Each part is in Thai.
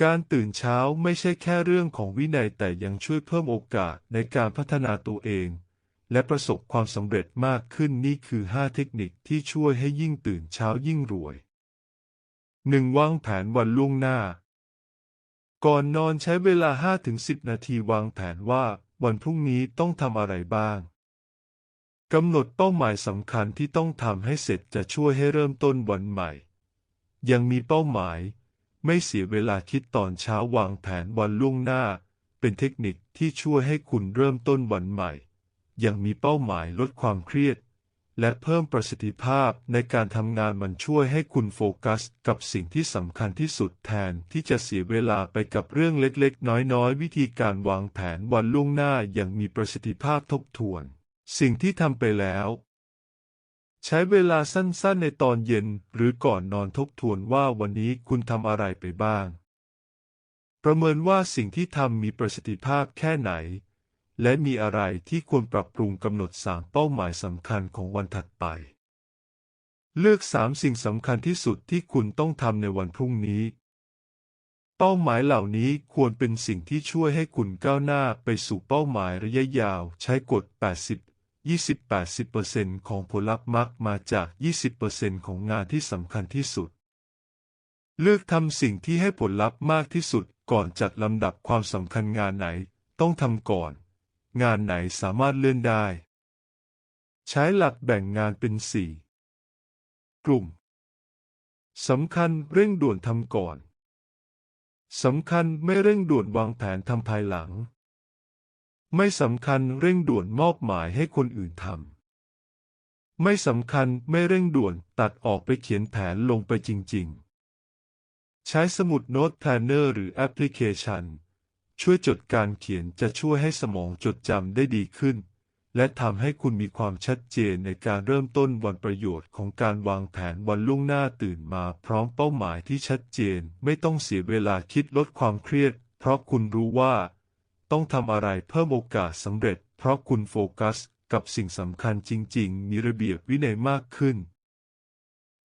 การตื่นเช้าไม่ใช่แค่เรื่องของวินัยแต่ยังช่วยเพิ่มโอกาสในการพัฒนาตัวเอง และประสบความสำเร็จมากขึ้นนี่คือ 5 เทคนิคที่ช่วยให้ยิ่งตื่นเช้ายิ่งรวย 1. วางแผนวันล่วงหน้า ก่อนนอนใช้เวลา 5-10 นาทีวางแผนว่าวันพรุ่งนี้ต้องทำอะไรบ้างกำหนดเป้าหมายสำคัญที่ต้องทำให้เสร็จจะช่วยให้เริ่มต้นวันใหม่ ยังมีเป้าหมาย ไม่เสียเวลาคิดตอนเช้าวางแผนวันล่วงหน้า เป็นเทคนิคที่ช่วยให้คุณเริ่มต้นวันใหม่ยังมีเป้าหมายลดความเครียด และเพิ่มประสิทธิภาพในการทำงานมันช่วยให้คุณโฟกัสกับสิ่งที่สำคัญที่สุดแทนที่จะเสียเวลาไปกับเรื่องเล็กๆ น้อยๆ วิธีการวางแผนวันล่วงหน้าอย่างมีประสิทธิภาพทบทวน สิ่งที่ทำไปแล้ว ใช้เวลาสั้นๆในตอนเย็นหรือก่อนนอนทบทวนว่าวันนี้คุณทำอะไรไปบ้าง ประเมินว่าสิ่งที่ทำมีประสิทธิภาพแค่ไหน และมีอะไรที่ควรปรับปรุงกำหนดสามเป้าหมายสำคัญของวันถัดไป เลือกสามสิ่งสำคัญที่สุดที่คุณต้องทำในวันพรุ่งนี้ เป้าหมายเหล่านี้ควรเป็นสิ่งที่ช่วยให้คุณก้าวหน้าไปสู่เป้าหมายระยะยาว ใช้กฎ 80 20 80%ของผลลัพธ์มักมาจาก 20%ของงานที่สำคัญที่สุด เลือกทำสิ่งที่ให้ผลลัพธ์มากที่สุดก่อนจัดลำดับความสำคัญงานไหน ต้องทำก่อน งานไหนสามารถเลื่อนได้ ใช้หลักแบ่งงานเป็น 4 กลุ่มสำคัญเร่งด่วนทำก่อนสำคัญไม่เร่งด่วนวางแผนทำภายหลัง ไม่สำคัญเร่งด่วนมอบหมายให้คนอื่นทำ ไม่สำคัญไม่เร่งด่วนตัดออกไปเขียนแผนลงไปจริง ๆ ใช้สมุดโน้ตแพลนเนอร์หรือแอปพลิเคชัน ช่วยจดการเขียนจะช่วยให้สมองจดจำได้ดีขึ้น และทำให้คุณมีความชัดเจนในการเริ่มต้นวันประโยชน์ของการวางแผนวันล่วงหน้าตื่นมาพร้อมเป้าหมายที่ชัดเจน ไม่ต้องเสียเวลาคิดลดความเครียด เพราะคุณรู้ว่า ต้องทำอะไรเพิ่มโอกาสสำเร็จ เพราะคุณโฟกัสกับสิ่งสำคัญจริง ๆ มีระเบียบวินัยมากขึ้น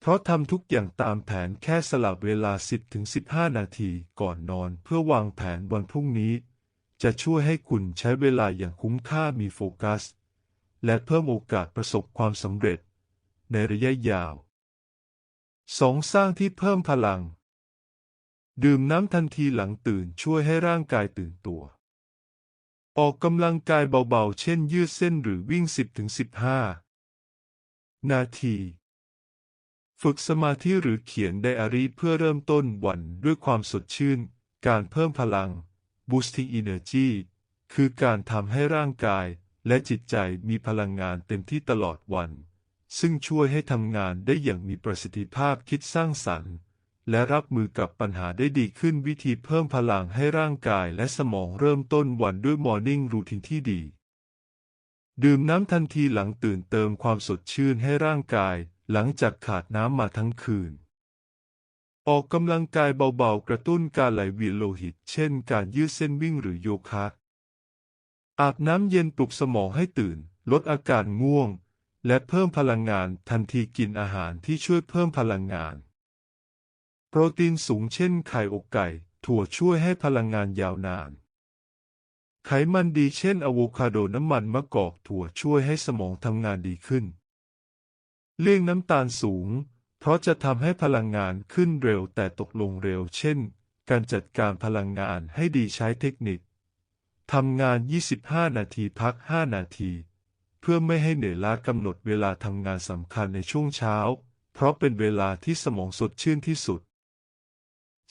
เพราะทำทุกอย่างตามแผนแค่สลับเวลา 10-15 นาทีก่อนนอนเพื่อวางแผนวันพรุ่งนี้ จะช่วยให้คุณใช้เวลาอย่างคุ้มค่ามีโฟกัส และเพิ่มโอกาสประสบความสำเร็จ ในระยะยาว 2. สร้างที่เพิ่มพลัง ดื่มน้ำทันทีหลังตื่นช่วยให้ร่างกายตื่นตัว ออกกำลังกายเบาๆ เช่นยืดเส้นหรือวิ่ง 10-15 นาที ฝึกสมาธิหรือเขียนไดอารี่เพื่อเริ่มต้นวันด้วยความสดชื่น การเพิ่มพลัง boosting energy คือการทำให้ร่างกายและจิตใจมีพลังงานเต็มที่ตลอดวัน ซึ่งช่วยให้ทำงานได้อย่างมีประสิทธิภาพคิดสร้างสรรค์ และรับมือกับปัญหาได้ดีขึ้นวิธีเพิ่มพลังให้ร่างกายและสมองเริ่มต้นวันด้วยมอร์นิ่งรูทีนที่ดี ดื่มน้ำทันทีหลังตื่นเติมความสดชื่นให้ร่างกาย หลังจากขาดน้ำมาทั้งคืน ออกกำลังกายเบาๆ กระตุ้นการไหลเวียนโลหิต เช่น การยืดเส้นวิ่งหรือโยคะ อาบน้ำเย็นปลุกสมองให้ตื่น ลดอาการง่วง และเพิ่มพลังงานทันทีกินอาหารที่ช่วยเพิ่มพลังงาน โปรตีนสูงเช่นไข่อกไก่ ถั่วช่วยให้พลังงานยาวนาน ไขมันดีเช่นอะโวคาโดน้ำมันมะกอกถั่วช่วยให้สมองทำงานดีขึ้น เลี่ยงน้ำตาลสูง เพราะจะทำให้พลังงานขึ้นเร็วแต่ตกลงเร็ว เช่น การจัดการพลังงานให้ดีใช้เทคนิคทำงาน 25 นาทีพัก 5 นาที เพื่อไม่ให้เหนื่อยล้ากำหนดเวลาทำงานสำคัญในช่วงเช้า เพราะเป็นเวลาที่สมองสดชื่นที่สุด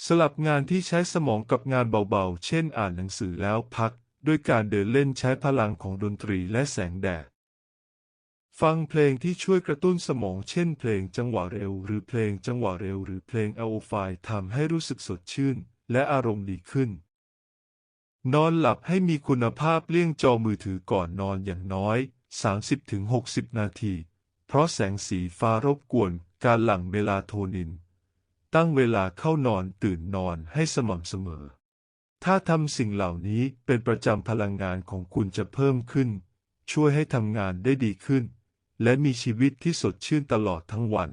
สลับงานที่ใช้สมองกับงานเบาๆ เช่นอ่านหนังสือแล้วพัก ด้วยการเดินเล่นใช้พลังของดนตรีและแสงแดด ฟังเพลงที่ช่วยกระตุ้นสมอง เช่นเพลงจังหวะเร็ว หรือเพลงจังหวะเร็ว หรือเพลงอโอไฟทำให้รู้สึกสดชื่น และอารมณ์ดีขึ้น นอนหลับให้มีคุณภาพเลี่ยงจอมือถือก่อนนอนอย่างน้อย 30-60 นาที เพราะแสงสีฟ้ารบกวนการหลั่งเมลาโทนิน ตั้งเวลาเข้านอนตื่นนอนให้สม่ำเสมอ ถ้าทำสิ่งเหล่านี้เป็นประจำพลังงานของคุณจะเพิ่มขึ้น ช่วยให้ทำงานได้ดีขึ้น และมีชีวิตที่สดชื่นตลอดทั้งวัน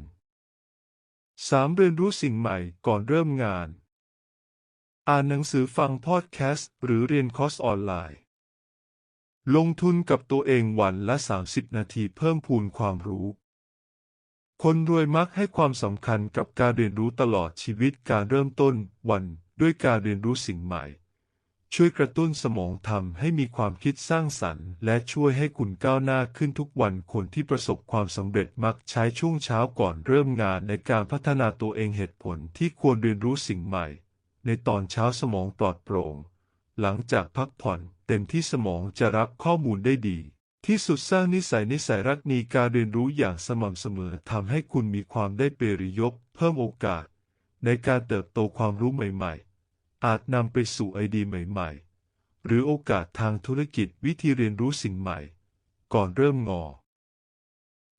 3. เรียนรู้สิ่งใหม่ก่อนเริ่มงาน อ่านหนังสือฟังพอดแคสต์ หรือเรียนคอร์สออนไลน์ ลงทุนกับตัวเองวันละ 30 นาทีเพิ่มพูนความรู้ คนรวยมักให้ความสำคัญกับการเรียนรู้ตลอดชีวิตการเริ่มต้นวันด้วยการเรียนรู้สิ่งใหม่ ช่วยกระตุ้นสมองทำให้มีความคิดสร้างสรรค์ และช่วยให้คุณก้าวหน้าขึ้นทุกวันคนที่ประสบความสำเร็จมักใช้ช่วงเช้าก่อนเริ่มงานในการพัฒนาตัวเองเหตุผลที่ควรเรียนรู้สิ่งใหม่ ในตอนเช้าสมองปลอดโปร่ง หลังจากพักผ่อนเต็มที่สมองจะรับข้อมูลได้ดี ที่สุดสร้างนิสัยนิสัยรักนีการเรียนรู้อย่างสม่ำเสมอทำให้คุณมีความได้เปรียบเพิ่มโอกาส ในการเติบโตความรู้ใหม่ ๆ อาจนำไปสู่ไอเดียใหม่ ๆ หรือโอกาสทางธุรกิจวิธีเรียนรู้สิ่งใหม่ ก่อนเริ่มงอ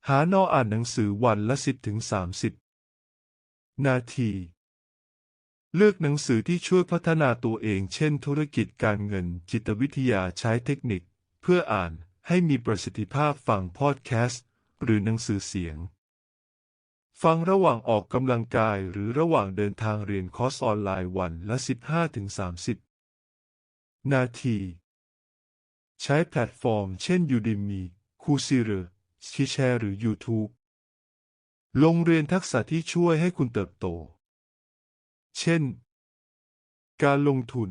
หานออ่านหนังสือวันละ10ถึง30นาที เลือกหนังสือที่ช่วยพัฒนาตัวเอง เช่น ธุรกิจการเงินจิตวิทยาใช้เทคนิค เพื่ออ่าน ให้มีประสิทธิภาพฟังพอดแคสต์ หรือหนังสือเสียง ฟังระหว่างออกกำลังกายหรือระหว่างเดินทางเรียนคอร์สออนไลน์วันละ 15-30 นาที ใช้แพลตฟอร์มเช่น Udemy, Coursera, Skillshare หรือ YouTube ลงเรียนทักษะที่ช่วยให้คุณเติบโต เช่น การลงทุน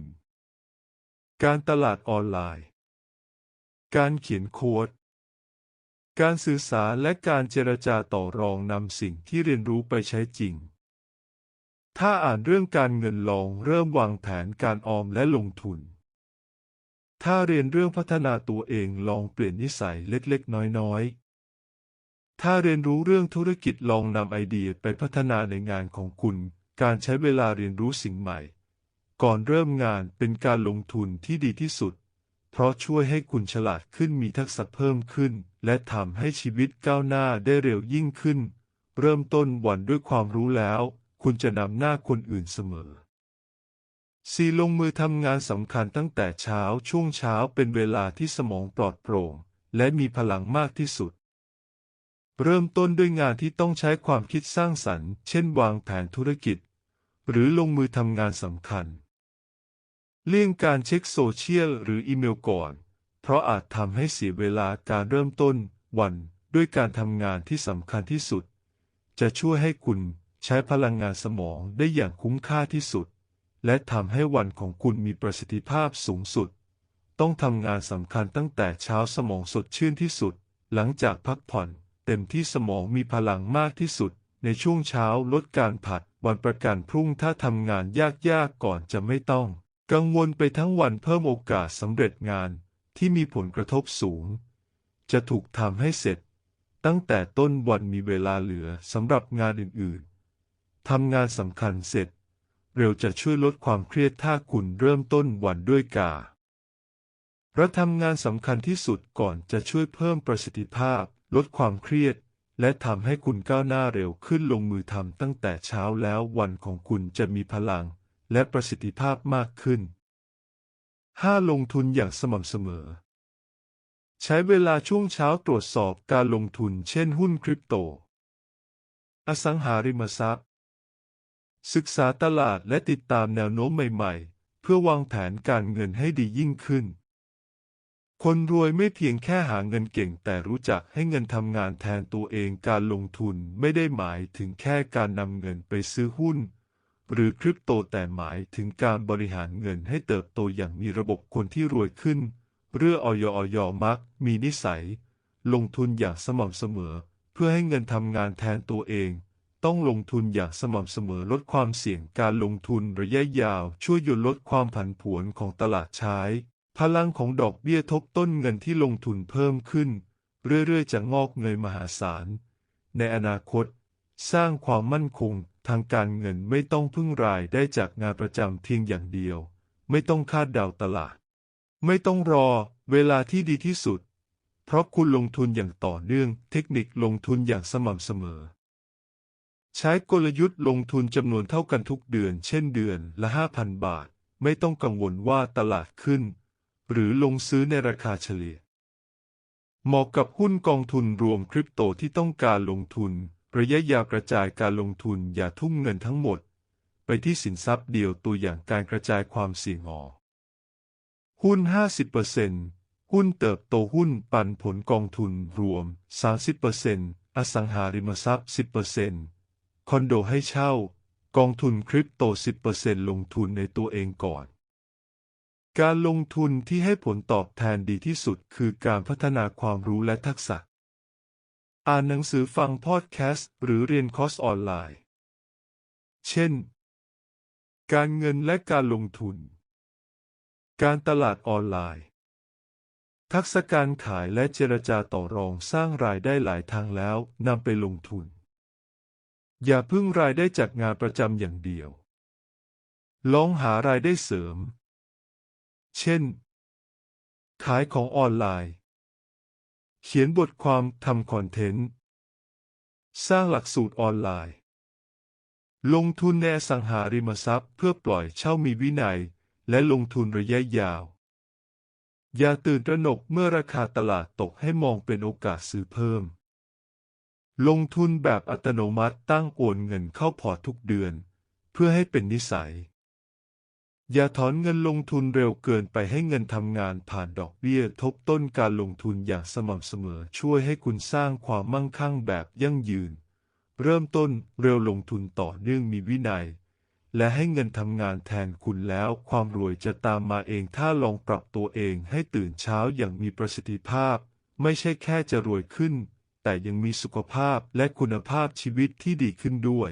การตลาดออนไลน์ การเขียนโค้ด การสื่อสารและการเจรจาต่อรองนำสิ่งที่เรียนรู้ไปใช้จริง ถ้าอ่านเรื่องการเงินลองเริ่มวางแผนการออมและลงทุน ถ้าเรียนเรื่องพัฒนาตัวเองลองเปลี่ยนนิสัยเล็กๆ น้อยๆ ถ้าเรียนรู้เรื่องธุรกิจลองนำไอเดียไปพัฒนาในงานของคุณ การใช้เวลาเรียนรู้สิ่งใหม่ ก่อนเริ่มงานเป็นการลงทุนที่ดีที่สุด เพราะช่วยให้คุณฉลาดขึ้นมีทักษะเพิ่มขึ้น และทำให้ชีวิตก้าวหน้าได้เร็วยิ่งขึ้น เริ่มต้นวันด้วยความรู้แล้ว คุณจะนำหน้าคนอื่นเสมอสี่ลงมือทำงานสำคัญตั้งแต่เช้าช่วงเช้าเป็นเวลาที่สมองปลอดโปร่ง และมีพลังมากที่สุด เริ่มต้นด้วยงานที่ต้องใช้ความคิดสร้างสรรค์ เช่น วางแผนธุรกิจ หรือลงมือทำงานสำคัญ เลี่ยงการเช็คโซเชียลหรืออีเมลก่อน เพราะอาจทำให้เสียเวลาการเริ่มต้นวันด้วยการทำงานที่สำคัญที่สุด จะช่วยให้คุณใช้พลังงานสมองได้อย่างคุ้มค่าที่สุด และทำให้วันของคุณมีประสิทธิภาพสูงสุด ต้องทำงานสำคัญตั้งแต่เช้าสมองสดชื่นที่สุด หลังจากพักผ่อนเต็มที่สมองมีพลังมากที่สุด ในช่วงเช้าลดการผัดวันประกันพรุ่งถ้าทำงานยากๆก่อนจะไม่ต้อง กังวลไปทั้งวันเพิ่มโอกาสสำเร็จงานที่มีผลกระทบสูง จะถูกทำให้เสร็จ ตั้งแต่ต้นวันมีเวลาเหลือสำหรับงานอื่นๆทำงานสำคัญเสร็จ เร็วจะช่วยลดความเครียดถ้าคุณเริ่มต้นวันด้วยกาเราทำงานสำคัญที่สุดก่อนจะช่วยเพิ่มประสิทธิภาพ ลดความเครียด และทำให้คุณก้าวหน้าเร็วขึ้นลงมือทำตั้งแต่เช้าแล้ววันของคุณจะมีพลัง และประสิทธิภาพมากขึ้น 5. ลงทุนอย่างสม่ำเสมอ ใช้เวลาช่วงเช้าตรวจสอบการลงทุนเช่นหุ้นคริปโต อสังหาริมทรัพย์ ศึกษาตลาดและติดตามแนวโน้มใหม่ๆ เพื่อวางแผนการเงินให้ดียิ่งขึ้น คนรวยไม่เพียงแค่หาเงินเก่งแต่รู้จักให้เงินทำงานแทนตัวเองการลงทุนไม่ได้หมายถึงแค่การนำเงินไปซื้อหุ้น หรือคริปโตแต่หมายถึงการบริหารเงินให้เติบโตอย่างมีระบบคนที่รวยขึ้น เรื่องอยอยมัก มีนิสัย ลงทุนอย่างสม่ำเสมอ เพื่อให้เงินทำงานแทนตัวเอง ต้องลงทุนอย่างสม่ำเสมอลดความเสี่ยงการลงทุนระยะยาว ช่วยหยุดลดความผันผวนของตลาดใช้ พลังของดอกเบี้ยทบต้นเงินที่ลงทุนเพิ่มขึ้น เรื่อยๆจะงอกเงยมหาศาลในอนาคต สร้างความมั่นคง ทางการเงินไม่ต้องพึ่งรายได้จากงานประจำเพียงอย่างเดียว ไม่ต้องคาดเดาตลาด ไม่ต้องรอเวลาที่ดีที่สุด เพราะคุณลงทุนอย่างต่อเนื่อง เทคนิคลงทุนอย่างสม่ำเสมอ ใช้กลยุทธ์ลงทุนจำนวนเท่ากันทุกเดือน เช่นเดือนละ5,000 บาท ไม่ต้องกังวลว่าตลาดขึ้น หรือลงซื้อในราคาเฉลี่ย เหมาะกับหุ้นกองทุนรวมคริปโตที่ต้องการลงทุน ระยะยาวกระจายการลงทุนอย่าทุ่มเงินทั้งหมด ไปที่สินทรัพย์เดียวตัวอย่างการกระจายความเสี่ยงออกหุ้น 50%หุ้นเติบโตหุ้นปันผลกองทุนรวม 30%อสังหาริมทรัพย์ 10%คอนโดให้เช่า กองทุนคริปโต 10%ลงทุนในตัวเองก่อน การลงทุนที่ให้ผลตอบแทนดีที่สุดคือการพัฒนาความรู้และทักษะ อ่านหนังสือฟังพอดแคสต์ หรือเรียนคอร์สออนไลน์ เช่น การเงินและการลงทุน การตลาดออนไลน์ ทักษะการขายและเจรจาต่อรองสร้างรายได้หลายทางแล้วนำไปลงทุน อย่าพึ่งรายได้จากงานประจำอย่างเดียว ลองหารายได้เสริม เช่น ขายของออนไลน์ เขียนบทความทำคอนเทนต์ สร้างหลักสูตรออนไลน์ ลงทุนในสังหาริมทรัพย์เพื่อปล่อยเช่ามีวินัย และลงทุนระยะยาว อย่าตื่นตระหนกเมื่อราคาตลาดตกให้มองเป็นโอกาสซื้อเพิ่ม ลงทุนแบบอัตโนมัติตั้งโอนเงินเข้าพอร์ตทุกเดือน เพื่อให้เป็นนิสัย อย่าถอนเงินลงทุนเร็วเกินไปให้เงินทำงานผ่านดอกเบี้ยทบต้นการลงทุนอย่างสม่ำเสมอช่วยให้คุณสร้างความมั่งคั่งแบบยั่งยืน เริ่มต้นเร็วลงทุนต่อเนื่องมีวินัย และให้เงินทำงานแทนคุณแล้วความรวยจะตามมาเองถ้าลองปรับตัวเองให้ตื่นเช้าอย่างมีประสิทธิภาพ ไม่ใช่แค่จะรวยขึ้น แต่ยังมีสุขภาพและคุณภาพชีวิตที่ดีขึ้นด้วย